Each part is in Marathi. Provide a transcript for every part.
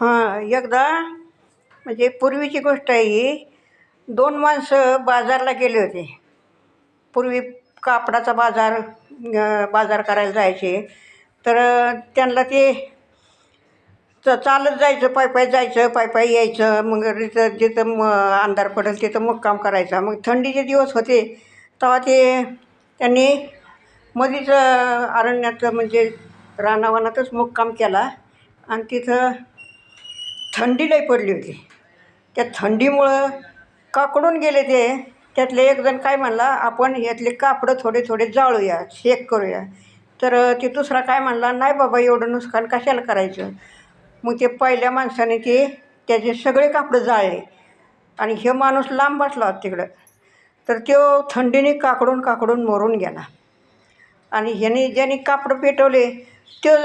हां एकदा म्हणजे पूर्वीची गोष्ट आहे ही दोन माणसं बाजारला गेले होते. पूर्वी कापडाचा बाजार बाजार करायला जायचे. तर त्यांना ते च चालत जायचं पाय पाय जायचं पाय पायी यायचं. मग तिथं जिथं मग अंधार पडेल तिथं मुक्काम करायचा. मग थंडीचे दिवस होते. तेव्हा ते त्यांनी मध्येच अरण्यात म्हणजे रानावनातच मुक्काम केला. आणि तिथं थंडी लई पडली होती. त्या थंडीमुळं काकडून गेले ते. त्यातले एकजण काय म्हणला आपण यातले कापडं थोडे थोडे जाळूया शेक करूया. तर ते दुसरा काय म्हणला नाही बाबा एवढं नुकसान कशाला करायचं? मग ते पहिल्या माणसाने ते त्याचे सगळे कापडं जाळले. आणि हे माणूस लांब बसला होता तिकडं. तर तो थंडीने काकडून काकडून मरून गेला. आणि ह्याने ज्याने कापडं पेटवले तो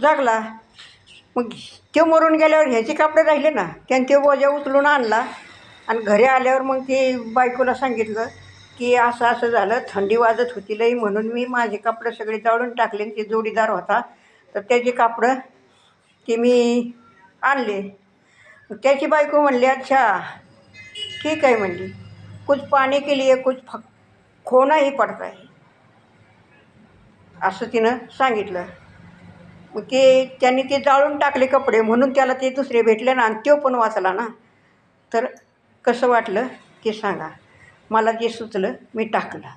जागला. मग ते मरून गेल्यावर ह्याचे कापडं राहिले ना त्याने ते वजा उचलून आणला आणि घरी आल्यावर मग ते बायकोला सांगितलं की असं असं झालं थंडी वाजत होती लई म्हणून मी माझे कापडं सगळे जाळून टाकले आणि ते जोडीदार होता. तर त्याचे कापडं ते मी आणले. त्याची बायको म्हणली अच्छा ठीक आहे म्हणली. कुछ पाणी के लिए कुछ फ खोनाही पडत आहे असं तिनं सांगितलं. मग ते त्यांनी ते जाळून टाकले कपडे म्हणून त्याला ते दुसरे भेटले ना आणि तो पण वाचला ना. तर कसं वाटलं ते सांगा. मला जे सुचलं मी टाकलं.